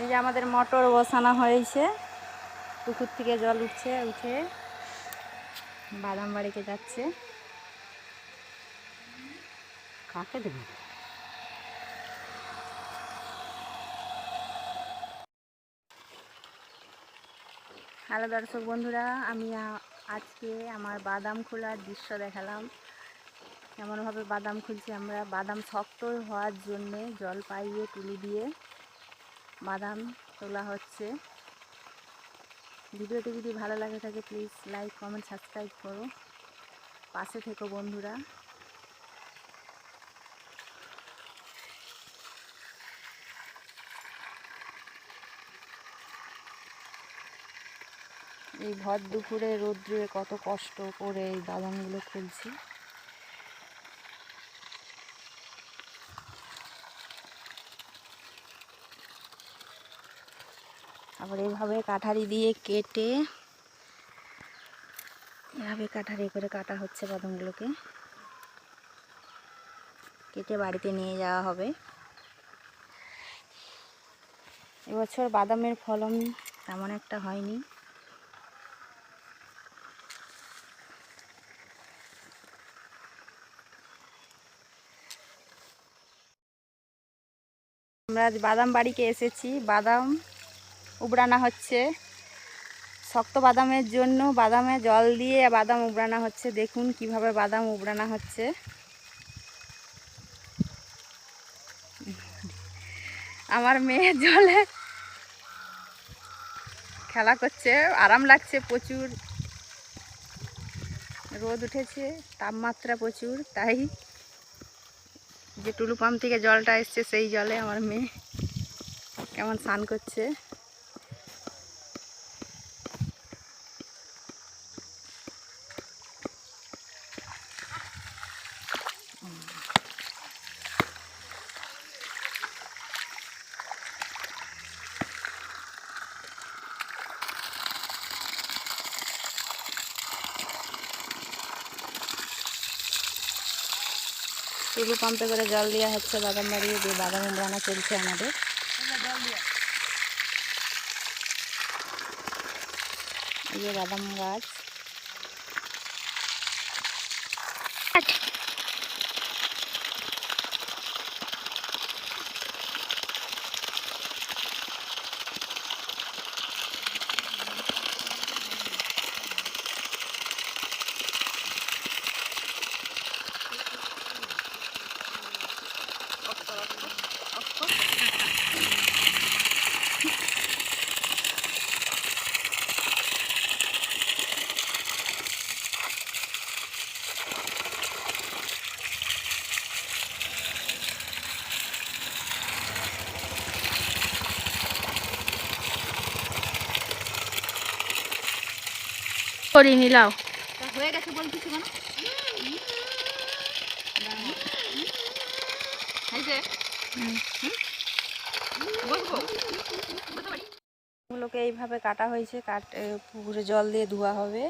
এই যে আমাদের মোটর বসানো হয়েছে। পুকুর থেকে জল উঠছে উঠে বাদাম বাড়িতে যাচ্ছে। কাকে দেবে? হ্যালো দর্শক বন্ধুরা আমি আজকে আমার বাদাম খোলার দৃশ্য দেখালাম। কেমনভাবে বাদাম খুলছি আমরা? বাদাম শক্ত হওয়ার জন্যে জল পাইয়ে তুলি দিয়ে বাদাম তোলা হচ্ছে। ভিডিওটি যদি ভালো লাগে থাকে প্লিজ লাইক কমেন্ট সাবস্ক্রাইব করো। পাশে থেকো বন্ধুরা। এই ভর দুপুরে রোদ্রে কত কষ্ট করে এই বাদামগুলো খুলছি। আবার এইভাবে কাঠারি দিয়ে কেটে, এভাবে কাঠারি করে কাটা হচ্ছে বাদামগুলোকে। কেটে বাড়িতে নিয়ে যাওয়া হবে। এবছর বাদামের ফলন তেমন একটা হয়নি। আমরা আজ বাদাম বাড়িতে এসেছি। বাদাম উবড়ানো হচ্ছে। শক্ত বাদামের জন্য বাদামে জল দিয়ে বাদাম উবড়ানো হচ্ছে। দেখুন কীভাবে বাদাম উবড়ানো হচ্ছে। আমার মেয়ে জলে খেলা করছে, আরাম লাগছে প্রচুর। রোদ উঠেছে, তাপমাত্রা প্রচুর, তাই যে টুলু পাম্প থেকে জলটা এসছে সেই জলে আমার মেয়ে কেমন স্নান করছে। টুলু পাম্পে করে জল দেওয়া হচ্ছে, বাদাম বাড়িয়ে দিয়ে, বাদাম উমরানো চলছে আমাদের। এই যে বাদাম গাছ। করি নিলাও হয়ে গেছে বলতেছি কেন? এইভাবে কাটা হয়েছে কাট পুকুরে জল দিয়ে ধোয়া হবে।